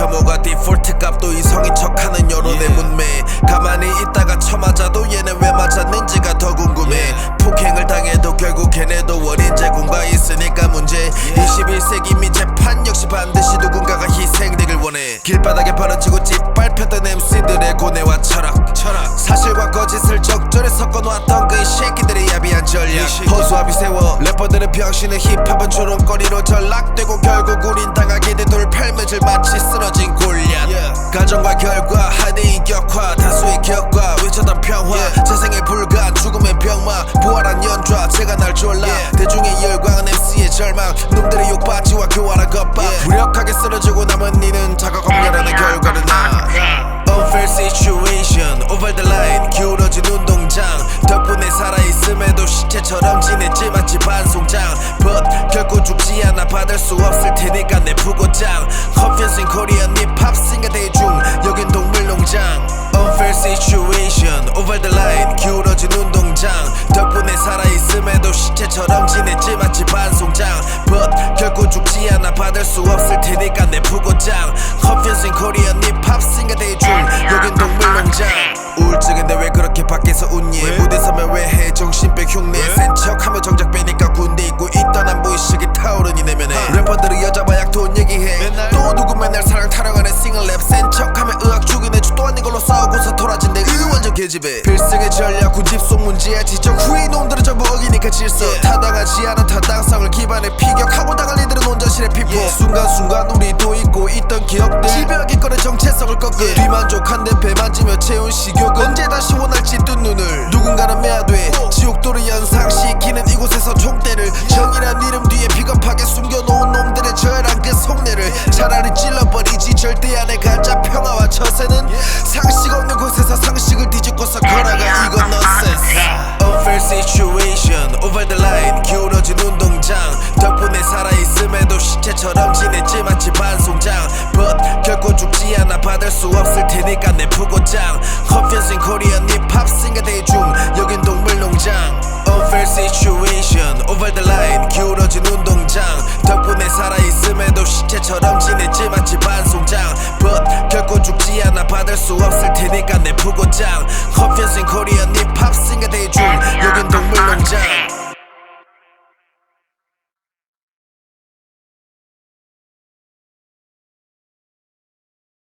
혐오가 디폴트 값도 이성인 척하는 여론의 문매. 가만히 있다가 쳐맞아도 얘는 왜 맞았는지가 더 궁금해. 폭행을 당해도 결국 걔네도 원인 제공과 있으니까 문제. 21세기 미 재판 역시 반드시 누군가가 희생되길 원해. 길바닥에 벌어지고 짓밟혔던 MC들의 고뇌와 철학. 사실과 거짓을 적절히 섞어놓았던 그 새끼들의 야비한 전략 허수아비 세워 래퍼들은 병신의 힙합은 조롱거리로 전락되고 결국 우린 당하게 된 돌 팔매질 마치 쓰러진 골리앗. 가정과 결과 한의 인 격화 다수의 격과 외쳤던 평화. 재생의 불가 죽음의 병마 부활한 연좌 제가 날 졸라. 대중의 열광은 MC의 절망 놈들의 욕받지와 교활한 것봐 무력하게 쓰러지고 남은 시체처럼 지냈지 마치 반송장 But 결코 죽지 않아 받을 수 없을 테니까 내 부고장 Confusing Korean 힙합 싱가 대중 여긴 동물농장 Unfair situation over the line 기울어진 운동장 덕분에 살아있음에도 시체처럼 지냈지 마치 반송장 But 결코 죽지 않아 받을 수 없을 테니까 내 부고장 Confusing Korean 힙합 싱가 대중 여긴 동물농장 우울증인데 왜 그렇게 밖에서 웃니 개집애 필승의 전략 군집 속 문제야. 지적 후의 놈들은 어기니까 질서. 타당하지 않은 타당성을 기반에 피격하고 당할 이들은 온전실의 피포 순간순간 우리도 잊고 있던 기억들. 집요하게 꺼낸 정체성을 꺾은 뒤만족한데 배만 지며 채운 식욕은 언제 다시 원할지 뜬 눈을. 누군가는 매야돼 지옥도를 연상시키는 이곳에서 총대를. 정이란 이름 뒤에 비겁하게 숨겨놓은 놈들의 저열한 그 속내를. 차라리 찔러버리지 절대 안에 가짜 평화와 처세는 Situation over the line 기울어진 운동장. 덕분에 살아있음에도 시체처럼 지냈지 마치 반송장. But 결코 죽지 않아 받을 수 없을 테니까 내 부고장. Korean